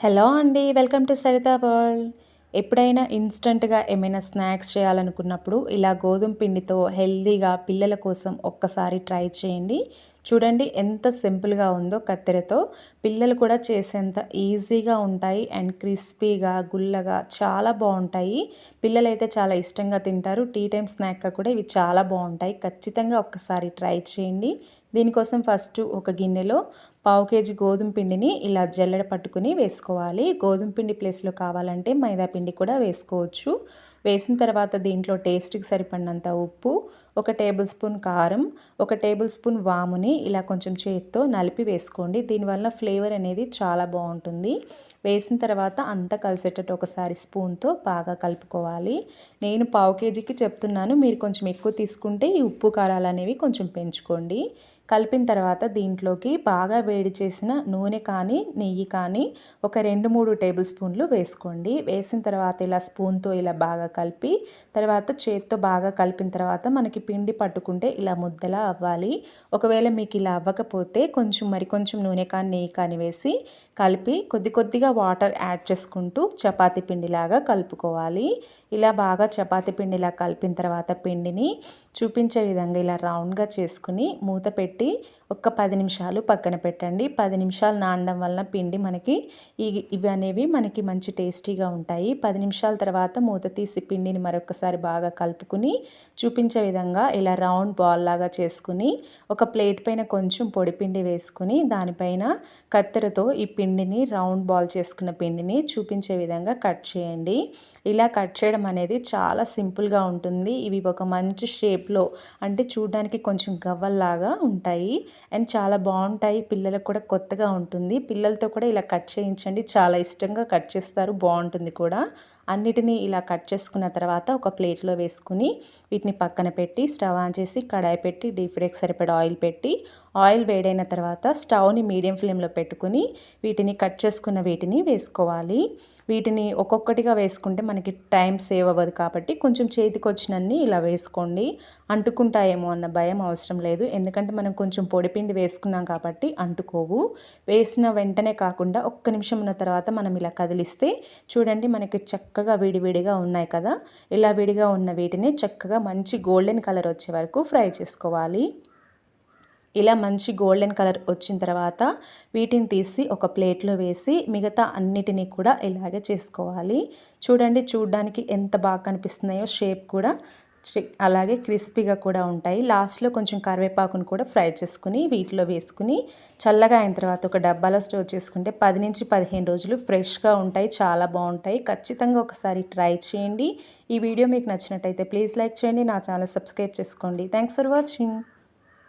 Hello అండి welcome to Saritha world. ఎప్పుడైనా ఇన్స్టంట్గా ఏమైనా స్నాక్స్ చేయాలనుకున్నప్పుడు ఇలా గోధుమ పిండితో హెల్దీగా పిల్లల కోసం ఒక్కసారి ట్రై చేయండి. చూడండి ఎంత సింపుల్గా ఉందో కత్తెరతో. పిల్లలు కూడా చేసేంత ఈజీగా ఉంటాయి అండ్ క్రిస్పీగా గుల్లగా చాలా బాగుంటాయి. పిల్లలు అయితే చాలా ఇష్టంగా తింటారు. టీ టైం స్నాక్గా కూడా ఇవి చాలా బాగుంటాయి. ఖచ్చితంగా ఒక్కసారి ట్రై చేయండి. దీనికోసం ఫస్ట్ ఒక గిన్నెలో పావు కేజీ గోధుమ పిండిని ఇలా జల్లెడ పట్టుకుని వేసుకోవాలి. గోధుమ పిండి ప్లేస్లో కావాలంటే మైదా పిండి కూడా వేసుకోవచ్చు. వేసిన తర్వాత దీంట్లో టేస్ట్కి సరిపడినంత ఉప్పు ఒక టేబుల్ స్పూన్ కారం ఒక టేబుల్ స్పూన్ వాముని ఇలా కొంచెం చేత్తో నలిపి వేసుకోండి. దీనివల్ల ఫ్లేవర్ అనేది చాలా బాగుంటుంది. వేసిన తర్వాత అంతా కలిసేటట్టు ఒకసారి స్పూన్తో బాగా కలుపుకోవాలి. నేను పావు కేజీకి చెప్తున్నాను. మీరు కొంచెం ఎక్కువ తీసుకుంటే ఈ ఉప్పు కారాలు అనేవి కొంచెం పెంచుకోండి. కలిపిన తర్వాత దీంట్లోకి బాగా వేడి చేసిన నూనె కానీ నెయ్యి కానీ ఒక రెండు మూడు టేబుల్ స్పూన్లు వేసుకోండి. వేసిన తర్వాత ఇలా స్పూన్తో ఇలా బాగా కలిపి తర్వాత చేత్తో బాగా కలిపిన తర్వాత మనకి పిండి పట్టుకుంటే ఇలా ముద్దలా అవ్వాలి. ఒకవేళ మీకు ఇలా అవ్వకపోతే కొంచెం మరి కొంచెం నూనె కానీ నెయ్యి కానీ వేసి కలిపి కొద్ది కొద్దిగా వాటర్ యాడ్ చేసుకుంటూ చపాతి పిండిలాగా కలుపుకోవాలి. ఇలా బాగా చపాతి పిండిలా కలిపిన తర్వాత పిండిని చూపించే విధంగా ఇలా రౌండ్గా చేసుకుని మూత పెట్టి ఒక పది నిమిషాలు పక్కన పెట్టండి. పది నిమిషాలు నానడం వలన పిండి మనకి ఇవి అనేవి మనకి మంచి టేస్టీగా ఉంటాయి. పది నిమిషాల తర్వాత మూత తీసి పిండిని మరొకసారి బాగా కలుపుకుని చూపించే విధంగా ఇలా రౌండ్ బాల్ లాగా చేసుకుని ఒక ప్లేట్ పైన కొంచెం పొడి పిండి వేసుకుని దానిపైన కత్తెరతో ఈ పిండిని రౌండ్ బాల్ చేసుకున్న పిండిని చూపించే విధంగా కట్ చేయండి. ఇలా కట్ చేయడం అనేది చాలా సింపుల్గా ఉంటుంది. ఇవి ఒక మంచి షేప్లో అంటే చూడడానికి కొంచెం గవ్వల్లాగా ఉంటాయి. అండ్ చాలా బాగుంటాయి. పిల్లలకు కూడా కొత్తగా ఉంటుంది. పిల్లలతో కూడా ఇలా కట్ చేయించండి. చాలా ఇష్టంగా కట్ చేస్తారు. బాగుంటుంది కూడా. అన్నిటినీ ఇలా కట్ చేసుకున్న తర్వాత ఒక ప్లేట్లో వేసుకుని వీటిని పక్కన పెట్టి స్టవ్ ఆన్ చేసి కడాయి పెట్టి డీప్ ఫ్రైకి సరిపడా ఆయిల్ పెట్టి ఆయిల్ వేడైన తర్వాత స్టవ్ని మీడియం ఫ్లేమ్లో పెట్టుకుని వీటిని కట్ చేసుకున్న వీటిని వేసుకోవాలి. వీటిని ఒక్కొక్కటిగా వేసుకుంటే మనకి టైం సేవ్ అవ్వదు కాబట్టి కొంచెం చేతికి వచ్చినన్ని ఇలా వేసుకోండి. అంటుకుంటాయేమో అన్న భయం అవసరం లేదు. ఎందుకంటే మనం కొంచెం పొడిపిండి వేసుకున్నాం కాబట్టి అంటుకోవు. వేసిన వెంటనే కాకుండా ఒక్క నిమిషం ఉన్న తర్వాత మనం ఇలా కదిలిస్తే చూడండి మనకి చక్కగా విడివిడిగా ఉన్నాయి కదా? ఇలా విడిగా ఉన్న వీటిని చక్కగా మంచి గోల్డెన్ కలర్ వచ్చే వరకు ఫ్రై చేసుకోవాలి. ఇలా మంచి గోల్డెన్ కలర్ వచ్చిన తర్వాత వీటిని తీసి ఒక ప్లేట్లో వేసి మిగతా అన్నిటినీ కూడా ఇలాగే చేసుకోవాలి. చూడండి చూడడానికి ఎంత బాగా కనిపిస్తున్నాయో షేప్ కూడా అలాగే క్రిస్పీగా కూడా ఉంటాయి. లాస్ట్లో కొంచెం కరివేపాకును కూడా ఫ్రై చేసుకుని వీటిలో వేసుకుని చల్లగా అయిన తర్వాత ఒక డబ్బాలో స్టోర్ చేసుకుంటే పది నుంచి పదిహేను రోజులు ఫ్రెష్గా ఉంటాయి చాలా బాగుంటాయి. ఖచ్చితంగా ఒకసారి ట్రై చేయండి. ఈ వీడియో మీకు నచ్చినట్టయితే ప్లీజ్ లైక్ చేయండి నా ఛానల్ సబ్స్క్రైబ్ చేసుకోండి. Thanks for watching.